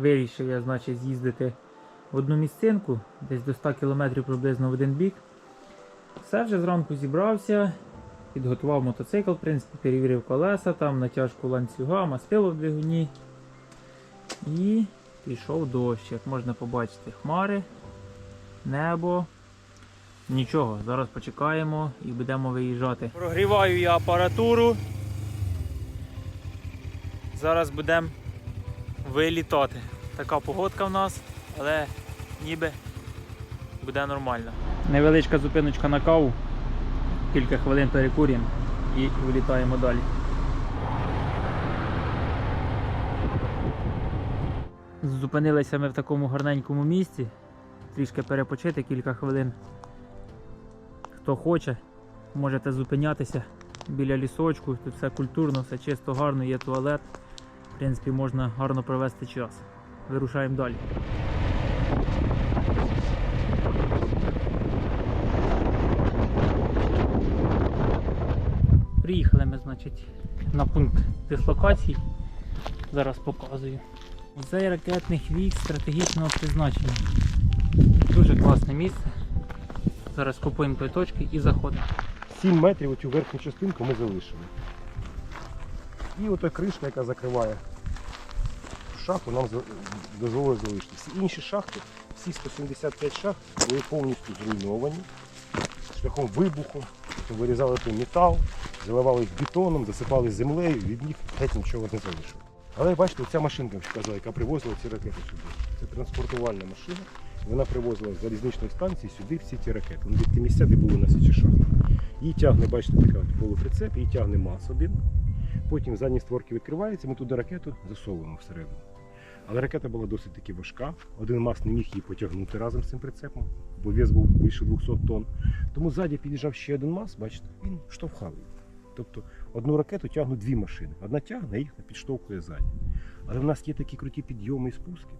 Вирішив я, значить, з'їздити в одну місцинку, десь до 100 км приблизно в один бік. Все вже зранку зібрався, підготував мотоцикл, в принципі, перевірив колеса, там натяжку ланцюга, мастило в двигуні. І пішов дощ, як можна побачити, хмари, небо. Нічого, зараз почекаємо і будемо виїжджати. Прогріваю я апаратуру. Зараз будемо вилітати. Така погодка в нас, але ніби буде нормально. Невеличка зупиночка на каву. Кілька хвилин перекурюємо і вилітаємо далі. Зупинилися ми в такому гарненькому місці. Трішки перепочити кілька хвилин. Хто хоче, можете зупинятися біля лісочку. Тут все культурно, все чисто, гарно, є туалет. Принципі, можна гарно провести час. Вирушаємо далі. Приїхали ми, значить, на пункт дислокації. Зараз показую. Музей ракетних військ стратегічного призначення. Дуже класне місце. Зараз купуємо той точки і заходимо. 7 метрів оцю верхню частинку ми залишили. І ота кришка, яка закриває шахту, нам дозволили залишити. Всі інші шахти, всі 175 шахт були повністю зруйновані шляхом вибуху. Тобто Вирізали той метал, заливали їх бетоном, засипали землею, від них геть нічого не залишило. Але бачите, ця машинка, казала, яка привозила ці ракети сюди. Це транспортувальна машина. Вона привозила з залізничної станції сюди всі ті ракети. Ну, від ті місця, де були у нас ці шахти. Її тягне, бачите, така полуприцеп, її тягне мас один. Потім задні створки відкриваються, ми туди ракету засовуємо всередину. Але ракета була досить таки важка. Один мас не міг її потягнути разом з цим прицепом, бо вес був більше 200 тонн. Тому ззаді під'їжджав ще один мас, бачите, він штовхав її. Тобто одну ракету тягнуть дві машини. Одна тягне, їх підштовхує ззаді. Але в нас є такі круті підйоми і спуски,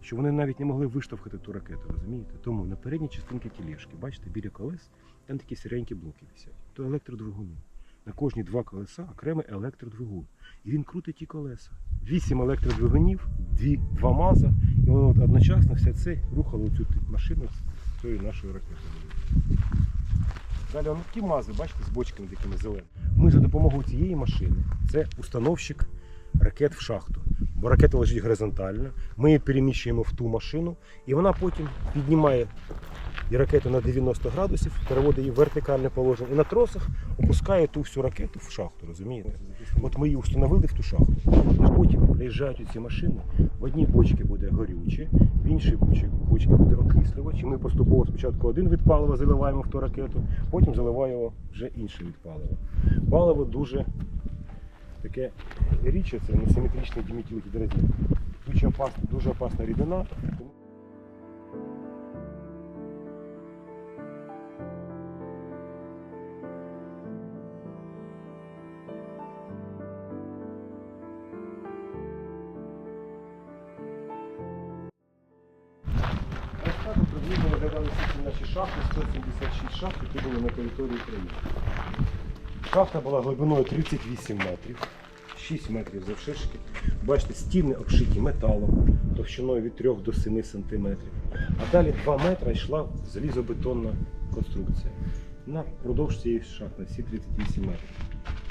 що вони навіть не могли виштовхати ту ракету, розумієте? Тому на передній частинці тілешки, бачите, біля колес, там такі сіренькі блоки висять. То електродвигуни. На кожні два колеса окремий електродвигун. І він крутить ті колеса. Вісім електродвигунів, дві, два маза, і воно одночасно все це рухало цю машину з цією нашою ракетою. Далі воно такі мази, бачите, з бочками такими зеленими. Ми за допомогою цієї машини, це установщик ракет в шахту. Бо ракета лежить горизонтально, ми її переміщуємо в ту машину, і вона потім піднімає і ракету на 90 градусів, переводить її в вертикальне положення і на тросах опускає ту всю ракету в шахту, розумієте? От ми її встановили в ту шахту. І потім приїжджають ці машини, в одній бочці буде горюче, в іншій бочці буде окислювач. І ми поступово спочатку один від палива заливаємо в ту ракету, потім заливаємо вже інший від палива. Паливо дуже таке річчя, це несиметричний діметилгідрозин. Дуже опасна, дуже опасна рідина. Ці наші шахти, 176 шахт, які були на території України. Шахта була глибиною 38 метрів, 6 метрів завширшки. Бачите, стіни обшиті металом, товщиною від 3 до 7 сантиметрів. А далі 2 метри йшла залізобетонна конструкція. На продовж цієї шахти всі 38 метрів.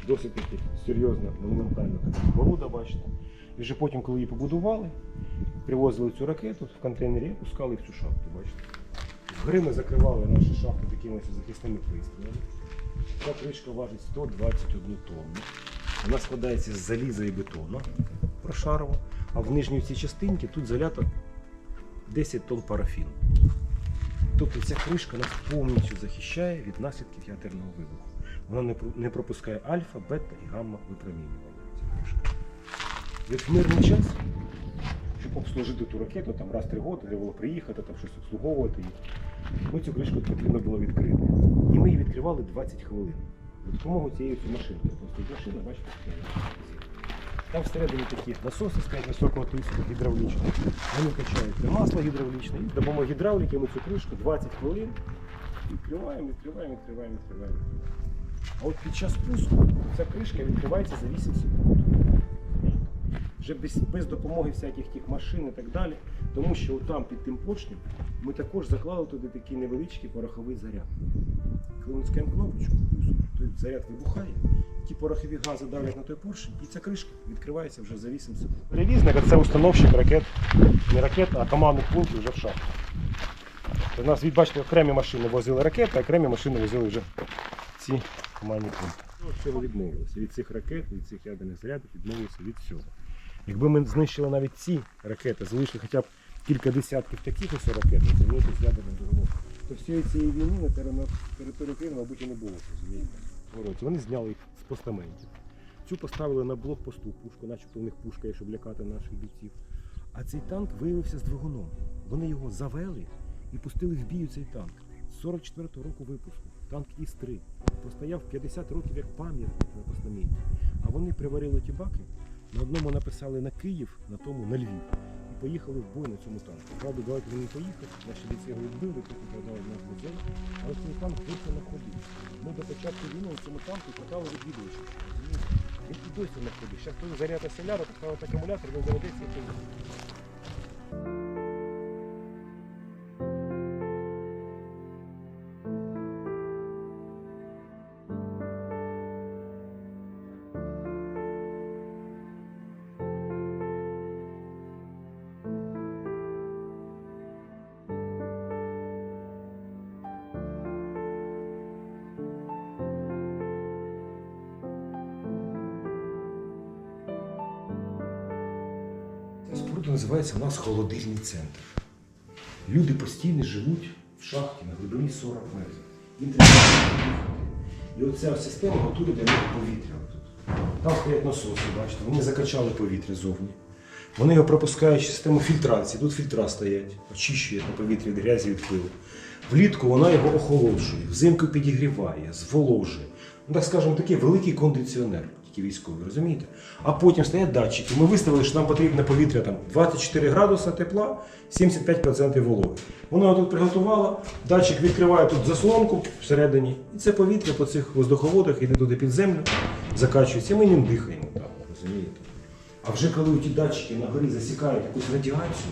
Досить таки серйозна, монументальна споруда, бачите. І вже потім, коли її побудували, привозили цю ракету в контейнері і пускали в цю шахту, бачите. Згори ми закривали наші шахти такими захисними пристроями. Ця кришка важить 121 тонну. Вона складається з заліза і бетону прошарова, а в нижній цій частинці тут залято 10 тонн парафіну. Тобто ця кришка нас повністю захищає від наслідків ядерного вибуху. Вона не пропускає альфа, бета і гамма випромінювання. І в мирний час щоб обслужити ту ракету, там раз три роки треба було приїхати, там щось обслуговувати її. Ми цю кришку потрібно було відкрити. І ми її відкривали 20 хвилин. За допомогою цієї машинки. Просто машина, бачите, там всередині такі насоси стоять високого тиску, гідравлічні. Вони качають масло гідравлічне. І з допомогою гідравліки ми цю кришку 20 хвилин відкриваємо, відкриваємо, відкриваємо, відкриваємо. А от під час пуску ця кришка відкривається за 8 секунд. вже без, без допомоги всяких тих машин і так далі. Тому що там під тим поршнем ми також заклали туди такий невеличкий пороховий заряд. Коли ми скаємо кнопочку, той заряд вибухає, ті порохові гази давлять на той поршень, і ця кришка відкривається вже за 8 секунд. Перевізник це установщик ракет, не ракет, а командних пунктів вже в шахті. У нас, від, бачите, окремі машини возили ракети, а окремі машини возили вже ці командні пункти. Від цього відмовилися. Від цих ракет, від цих ядерних зарядів відмовилися від всього. Якби ми знищили навіть ці ракети, залишили хоча б кілька десятків таких ось ракет, розумієте, з ядерним договором, то всієї цієї війни на території України, мабуть, і не було, розумієте. Вони зняли їх з постаментів. Цю поставили на блокпосту пушку, начебто у них пушка є, щоб лякати наших бійців. А цей танк виявився з двигуном. Вони його завели і пустили в бій цей танк. З 44-го року випуску. Танк Іс-3. Простояв 50 років як пам'ятник на постаменті. А вони приварили ті баки. На одному написали на Київ, на тому на Львів. Поїхали в бой на цьому танку. Правда, далеко він не поїхав, наші бійці його відбили, потім передали в нас на. Але цей танк досі на. Ми до початку війни на цьому танку катали відвідувачів. Він досі на. Зараз той заряд селяра, поставити акумулятор, він зарядиться і поїде. Споруда називається у нас холодильний центр. Люди постійно живуть в шахті на глибині 40 метрів. Їм треба. І оця система готує для них повітря. Там стоять насоси, бачите, вони закачали повітря зовні. Вони його пропускають через систему фільтрації. Тут фільтра стоять, очищують на повітря від грязі від пилу. Влітку вона його охолоджує, взимку підігріває, зволожує. Ну, так скажемо, такий великий кондиціонер, тільки військовий, розумієте? А потім стоять датчики. Ми виставили, що нам потрібне повітря там 24 градуса тепла, 75% вологи. Вона його тут приготувала, датчик відкриває тут заслонку всередині, і це повітря по цих воздуховодах йде туди під землю, закачується, і ми ним дихаємо там, розумієте? А вже коли ті датчики на горі засікають якусь радіацію,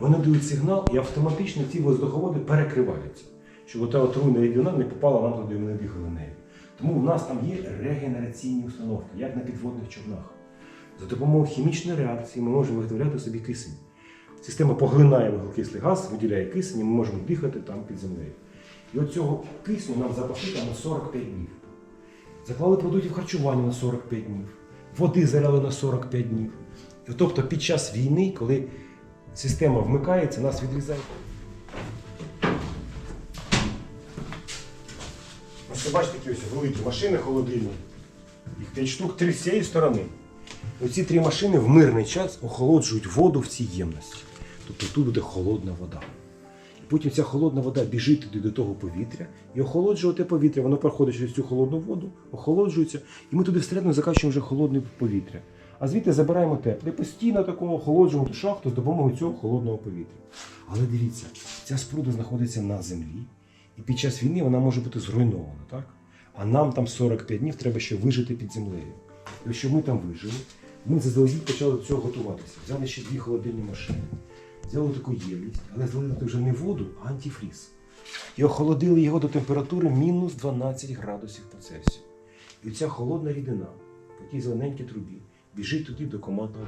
вони дають сигнал і автоматично ці воздуховоди перекриваються, щоб ота отруйна рідина не попала нам туди, і ми не дихали нею. Тому в нас там є регенераційні установки, як на підводних човнах. За допомогою хімічної реакції ми можемо виготовляти собі кисень. Система поглинає вуглекислий газ, виділяє кисень, і ми можемо дихати там під землею. І от цього кисню нам запасити на 45 днів. Заклали продуктів харчування на 45 днів, води заляли на 45 днів. Тобто під час війни, коли система вмикається, нас відрізають. Ви бачите такі ось великі машини холодильні. Їх 5 штук, три з цієї сторони. Оці три машини в мирний час охолоджують воду в цій ємності. Тобто тут буде холодна вода. І потім ця холодна вода біжить туди до того повітря і охолоджує те повітря. Воно проходить через цю холодну воду, охолоджується, і ми туди всередину закачуємо вже холодне повітря. А звідти забираємо тепле. Постійно такого охолоджуємо шахту з допомогою цього холодного повітря. Але дивіться, ця споруда знаходиться на землі, і під час війни вона може бути зруйнована, так? А нам там 45 днів треба ще вижити під землею. Щоб ми там вижили, ми заздалегідь почали до цього готуватися. Взяли ще дві холодильні машини, взяли таку ємність, але злили вже не воду, а антифріз. І охолодили його до температури мінус 12 градусів по Цельсію. І ця холодна рідина по тій зелененькій трубі біжить туди до командного.